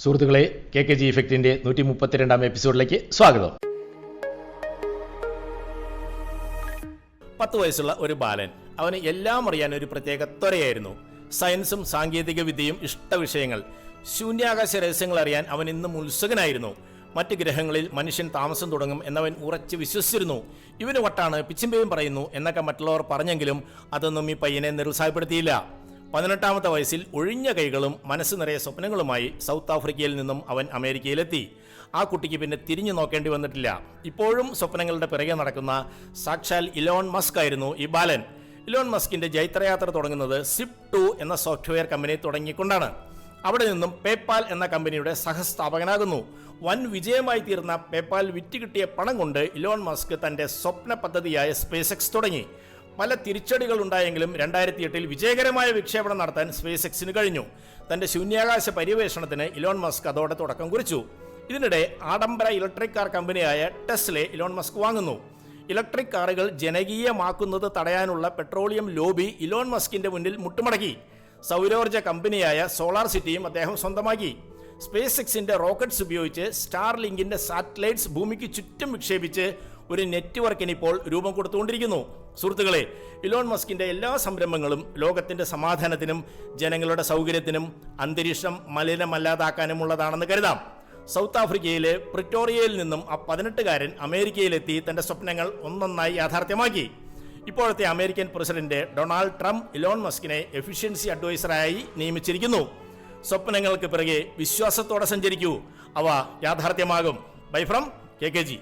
സുഹൃത്തുക്കളെ K K G ഇഫക്റ്റിന്റെ നൂറ്റി മുപ്പത്തിരണ്ടാം എപ്പിസോഡിലേക്ക് സ്വാഗതം. പത്ത് വയസ്സുള്ള ഒരു ബാലൻ. അവന് എല്ലാം അറിയാൻ ഒരു പ്രത്യേക ത്വരയായിരുന്നു. സയൻസും സാങ്കേതിക വിദ്യയും ഇഷ്ട വിഷയങ്ങൾ. ശൂന്യാകാശ രഹസ്യങ്ങൾ അറിയാൻ അവൻ ഇന്നും ഉത്സുകനായിരുന്നു. മറ്റ് ഗ്രഹങ്ങളിൽ മനുഷ്യൻ താമസം തുടങ്ങും എന്നവൻ ഉറച്ചു വിശ്വസിച്ചിരുന്നു. ഇവന് വട്ടാണ് പിച്ചിമ്പയും പറയുന്നു എന്നൊക്കെ മറ്റുള്ളവർ പറഞ്ഞെങ്കിലും അതൊന്നും ഈ പയ്യനെ നിരുത്സാഹപ്പെടുത്തിയില്ല. പതിനെട്ടാമത്തെ വയസ്സിൽ ഒഴിഞ്ഞ കൈകളും മനസ്സ് നിറയെ സ്വപ്നങ്ങളുമായി സൗത്ത് ആഫ്രിക്കയിൽ നിന്നും അവൻ അമേരിക്കയിലെത്തി. ആ കുട്ടിക്ക് പിന്നെ തിരിഞ്ഞു നോക്കേണ്ടി വന്നിട്ടില്ല. ഇപ്പോഴും സ്വപ്നങ്ങളുടെ പിറകെ നടക്കുന്ന സാക്ഷാൽ ഇലോൺ മസ്ക് ആയിരുന്നു ഈ ബാലൻ. ഇലോൺ മസ്കിന്റെ ജൈത്രയാത്ര തുടങ്ങുന്നത് സിപ് ടു എന്ന സോഫ്റ്റ്വെയർ കമ്പനി തുടങ്ങിക്കൊണ്ടാണ്. അവിടെ നിന്നും പേപ്പാൽ എന്ന കമ്പനിയുടെ സഹസ്ഥാപകനാകുന്നു. വൻ വിജയമായി തീർന്ന പേപ്പാൽ വിറ്റ് കിട്ടിയ പണം കൊണ്ട് ഇലോൺ മസ്ക് തന്റെ സ്വപ്ന പദ്ധതിയായ സ്പേസ് എക്സ് തുടങ്ങി. പല തിരിച്ചടികൾ ഉണ്ടായെങ്കിലും രണ്ടായിരത്തി എട്ടിൽ വിജയകരമായ വിക്ഷേപണം നടത്താൻ സ്പേസ് എക്സിന് കഴിഞ്ഞു. തന്റെ ശൂന്യാകാശ പര്യവേഷണത്തിന് ഇലോൺ മസ്ക് അതോടെ തുടക്കം കുറിച്ചു. ഇതിനിടെ ആഡംബര ഇലക്ട്രിക് കാർ കമ്പനിയായ ടെസ്ലെ ഇലോൺ മസ്ക് വാങ്ങുന്നു. ഇലക്ട്രിക് കാറുകൾ ജനകീയമാക്കുന്നത് തടയാനുള്ള പെട്രോളിയം ലോബി ഇലോൺ മസ്കിന്റെ മുന്നിൽ മുട്ടുമടക്കി. സൗരോർജ കമ്പനിയായ സോളാർ സിറ്റിയും അദ്ദേഹം സ്വന്തമാക്കി. സ്പേസ് എക്സിന്റെ റോക്കറ്റ്സ് ഉപയോഗിച്ച് സ്റ്റാർ ലിങ്കിന്റെ സാറ്റലൈറ്റ്സ് ഭൂമിക്ക് ചുറ്റും വിക്ഷേപിച്ച് ഒരു നെറ്റ്വർക്കിന് ഇപ്പോൾ രൂപം കൊടുത്തുകൊണ്ടിരിക്കുന്നു. സുഹൃത്തുക്കളെ ഇലോൺ മസ്കിന്റെ എല്ലാ സംരംഭങ്ങളും ലോകത്തിന്റെ സമാധാനത്തിനും ജനങ്ങളുടെ സൗകര്യത്തിനും അന്തരീക്ഷം മലിനമല്ലാതാക്കാനുമുള്ളതാണെന്ന് കരുതാം. സൗത്ത് ആഫ്രിക്കയിലെ പ്രിറ്റോറിയയിൽ നിന്നും ആ പതിനെട്ടുകാരൻ അമേരിക്കയിലെത്തി തന്റെ സ്വപ്നങ്ങൾ ഒന്നൊന്നായി യാഥാർത്ഥ്യമാക്കി. ഇപ്പോഴത്തെ American president Donald Trump Elon മസ്കിനെ efficiency അഡ്വൈസറായി നിയമിച്ചിരിക്കുന്നു. സ്വപ്നങ്ങൾക്ക് പിറകെ വിശ്വാസത്തോടെ സഞ്ചരിക്കൂ. അവ യാഥാർത്ഥ്യമാകും. Bye from K K G.